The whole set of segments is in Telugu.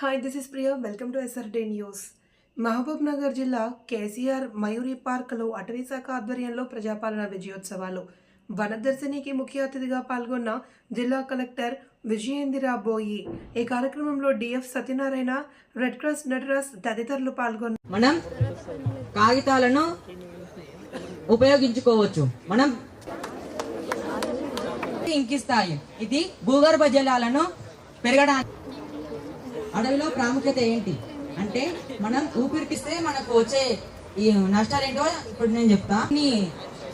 Hi this is Priya welcome to ఎస్ఆర్డే news Mahabubnagar జిల్లా కేసీఆర్ మయూరి పార్క్లో అటవీ శాఖ ఆధ్వర్యంలో ప్రజాపాలన విజయోత్సవాలు. వనదర్శినికి ముఖ్య అతిథిగా పాల్గొన్న జిల్లా కలెక్టర్ విజయేందిరా బోయి. ఈ కార్యక్రమంలో డిఎఫ్ సత్యనారాయణ రెడ్ క్రాస్ నటరాస్ తదితరులు పాల్గొన్నారు. మనం కాగితాలను ఉపయోగించుకోవచ్చు. మనం ఇంకిస్తాయి. ఇది భూగర్భ జలాలను పెరగడానికి అడవిలో ప్రాముఖ్యత ఏంటి? అంటే మనం ఊపిరికిస్తే మనకు వచ్చే ఈ నష్టాలు ఏంటో ఇప్పుడు నేను చెప్తా. ఈ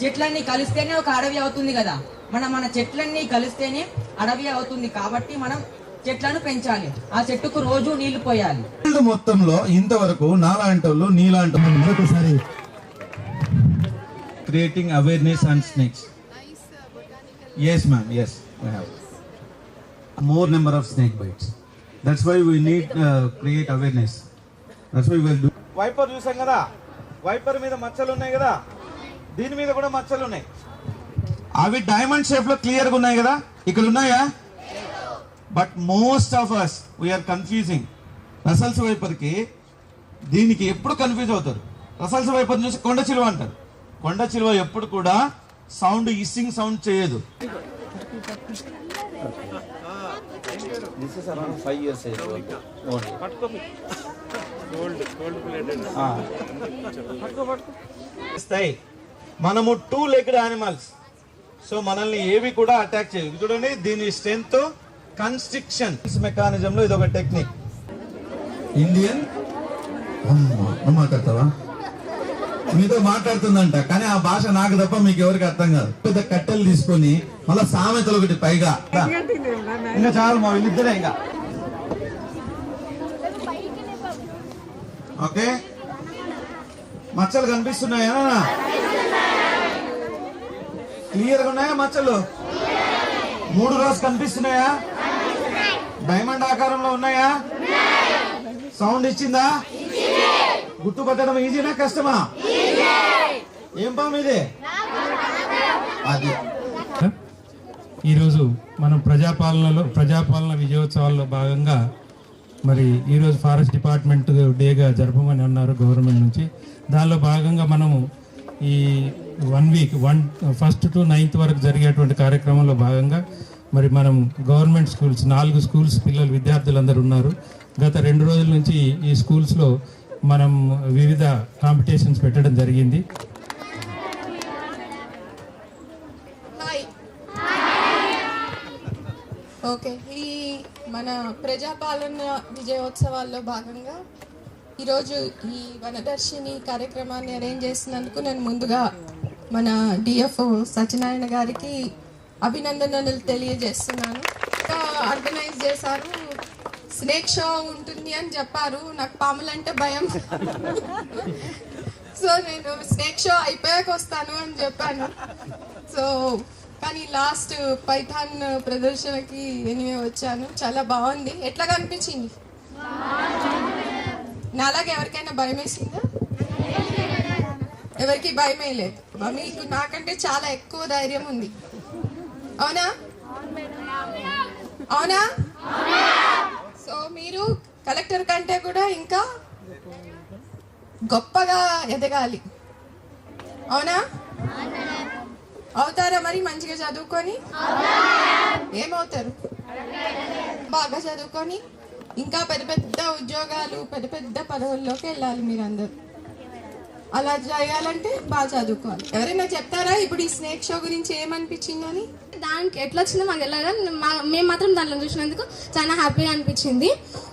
చెట్లన్నీ కలిస్తేనే ఒక అడవి అవుతుంది కదా. మనం మన చెట్లన్నీ కలిస్తేనే అడవి అవుతుంది కాబట్టి మనం చెట్లను పెంచాలి. ఆ చెట్టుకు రోజు నీళ్ళు పోయాలి. మొత్తంలో ఇంతవరకు నాలాంటి వాళ్ళు నీలాంటి ఒకసారి creating awareness and snakes yes ma'am yes more number of snake bites that's why we need create awareness that's why will do viper చూసాం కదా? వైపర్ మీద మచ్చలు ఉన్నాయి కదా? దీని మీద కూడా మచ్చలు ఉన్నాయి అవి డైమండ్ షేప్లో క్లియర్గా ఉన్నాయి కదా? ఇక్కడ ఉన్నాయా? But most of us we are confusing Russell's వైపర్కి దీనికి ఎప్పుడు కన్ఫ్యూజ్ అవుతారు? రసల్స్ వైపర్ చూసి కొండ చిలువ అంటారు. కొండ చిలువ ఎప్పుడు కూడా సౌండ్ ఇస్సింగ్ సౌండ్ చేయదు. This is around five years age ఇస్తాయి మనము టూ లెగ్డ్ యానిమల్స్ సో మనల్ని ఏవి కూడా అటాక్ చేయవు. చూడండి దీని స్ట్రెంత్ కన్స్ట్రిక్షన్ మెకానిజంలో ఇది ఒక టెక్నిక్ ఇండియన్ నువ్వు మాట్లాడతావా మీతో మాట్లాడుతుందంట కానీ ఆ భాష నాకు తప్ప మీకు ఎవరికి అర్థం కాదు. పెద్ద కట్టెలు తీసుకొని మళ్ళా సామెతలు ఒకటి పైగా. ఇంకా చాలు మా వీళ్ళిద్దరే ఇంకా. ఓకే? మచ్చలు కనిపిస్తున్నాయా? క్లియర్గా ఉన్నాయా మచ్చలు? మూడు రోజు కనిపిస్తున్నాయా? డైమండ్ ఆకారంలో ఉన్నాయా? సౌండ్ ఇచ్చిందా? గుర్తుపట్టడం ఈజీనా కష్టమా? ఏం పాము ఇది? అది. ఈరోజు మనం ప్రజాపాలనలో ప్రజాపాలన విజయోత్సవాల్లో భాగంగా మరి ఈరోజు ఫారెస్ట్ డిపార్ట్మెంట్ డేగా జరపమని అన్నారు గవర్నమెంట్ నుంచి. దానిలో భాగంగా మనము ఈ one week one first to ninth వరకు జరిగేటువంటి కార్యక్రమంలో భాగంగా మరి మనం గవర్నమెంట్ స్కూల్స్ నాలుగు స్కూల్స్ పిల్లలు విద్యార్థులందరూ ఉన్నారు. గత రెండు రోజుల నుంచి ఈ స్కూల్స్లో మనం వివిధ కాంపిటీషన్స్ పెట్టడం జరిగింది. హాయ్ ఓకే ఈ మన ప్రజాపాలన విజయోత్సవాల్లో భాగంగా ఈరోజు ఈ వనదర్శిని కార్యక్రమాన్ని అరేంజ్ చేసినందుకు నేను ముందుగా మన డిఎఫ్ఓ సత్యనారాయణ గారికి అభినందనలు తెలియజేస్తున్నాను. ఇంకా ఆర్గనైజ్ చేశారు స్నేక్ షో ఉంటుంది అని చెప్పారు. నాకు పాములంటే భయం. సో నేను స్నేక్ షో అయిపోయాక వస్తాను అని చెప్పాను. సో కానీ లాస్ట్ పైథాన్ ప్రదర్శనకి ఎనివే వచ్చాను. చాలా బాగుంది. ఎట్లా కనిపించింది నాలాగా ఎవరికైనా భయం వేసిందా? ఎవరికి భయమే లేదు మీకు నాకంటే చాలా ఎక్కువ ధైర్యం ఉంది. అవునా? అవునా? సో మీరు కలెక్టర్ కంటే కూడా ఇంకా గొప్పగా ఎదగాలి. అవునా? అవుతారా మరి? మంచిగా చదువుకొని? ఏమవుతారు? బాగా చదువుకొని? ఇంకా పెద్ద పెద్ద ఉద్యోగాలు పెద్ద పెద్ద పదవుల్లోకి వెళ్ళాలి మీరందరూ. అలా చేయాలంటే బాగా చదువుకోవాలి. ఎవరైనా చెప్తారా? ఇప్పుడు ఈ స్నేక్ షో గురించి ఏమనిపించిందని దానికి ఎట్లా వచ్చిందో మాకు తెలియదు మా- మేము మాత్రం దాంట్లో చూసినందుకు చాలా హ్యాపీగా అనిపించింది.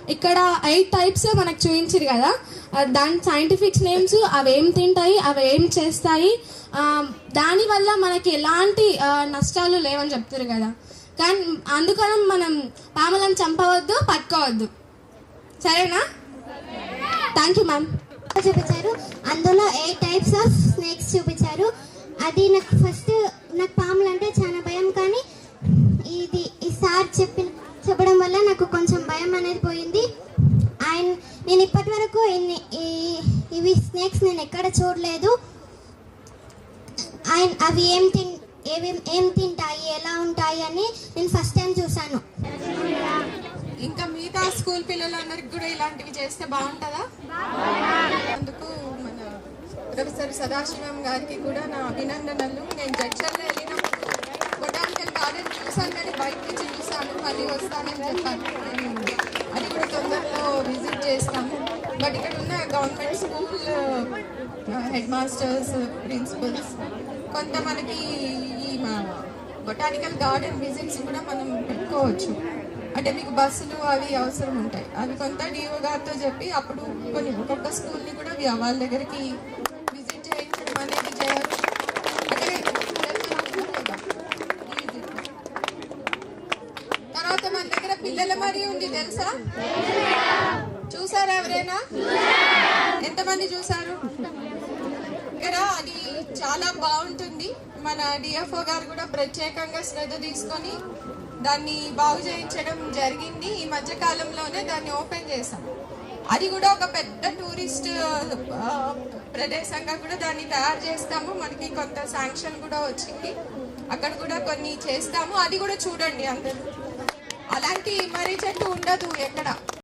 ఇక్కడ ఎయిట్ టైప్స్ మనకు చూపించారు కదా. దాని సైంటిఫిక్ నేమ్స్ అవి ఏం తింటాయి అవి ఏం చేస్తాయి దానివల్ల మనకి ఎలాంటి నష్టాలు లేవని చెప్తారు కదా. కానీ అందుకని మనం పాములను చంపవద్దు పట్టుకోవద్దు. సరేనా? థ్యాంక్ యూ మ్యామ్ చూపించారు. అందులో ఎయిట్ టైప్స్ ఆఫ్ స్నేక్స్ చూపించారు. అది నాకు ఫస్ట్ నాకు పాములు అంటే చాలా భయం కానీ ఇది ఈ సార్ చెప్పిన చెప్పడం వల్ల నాకు కొంచెం భయం అనేది పోయింది. ఆయన నేను ఇప్పటి వరకు ఇన్ని ఈ- ఇవి స్నేక్స్ నేను ఎక్కడ చూడలేదు. ఆయన అవి ఏం తిన్ ఏవి ఏం తింటాయి ఎలా ఉంటాయి అని నేను ఫస్ట్ టైం చూసాను ఇంకా మిగతా స్కూల్ పిల్లలందరికి కూడా ఇలాంటివి చేస్తే బాగుంటుందా. ప్రొఫెసర్ సదాశివం గారికి కూడా నా అభినందనలు. నేను జడ్చర్లో వెళ్ళినప్పుడు బొటానికల్ గార్డెన్ చూసాను కానీ బయట నుంచి చూసాను మళ్ళీ వస్తానని చెప్పాను. నేను అది కూడా తొందరలో విజిట్ చేస్తాను బట్ ఇక్కడ ఉన్న government school head masters principals కొంత మనకి ఈ బొటానికల్ గార్డెన్ విజిట్స్ కూడా మనం పెట్టుకోవచ్చు. అంటే మీకు బస్సులు అవి అవసరం ఉంటాయి. అవి కొంత డిఓ గారితో చెప్పి అప్పుడు కొన్ని ఒక్కొక్క స్కూల్ని కూడా వాళ్ళ దగ్గరికి విజిట్ చేయించడం అనేది చేయవచ్చు అక్కడే తెలుసా? ఈ visit. తర్వాత మన దగ్గర పిల్లల మరి ఉంది తెలుసా? చూసారా ఎవరైనా? ఎంతమంది చూసారు? ఇక్కడ అది చాలా బాగుంటుంది. మన డిఎఫ్ఓ గారు కూడా ప్రత్యేకంగా శ్రద్ధ తీసుకొని దాన్ని బాగు చేయించడం జరిగింది. ఈ మధ్య కాలంలోనే దాన్ని ఓపెన్ చేశాం. అది కూడా ఒక పెద్ద టూరిస్ట్ ప్రదేశంగా కూడా దాన్ని తయారు చేస్తాము. మనకి కొంత శాంక్షన్ కూడా వచ్చింది. అక్కడ కూడా కొన్ని చేస్తాము. అది కూడా చూడండి అందరూ. అలాంటి మర్రి చెట్టు ఉండదు ఎక్కడ?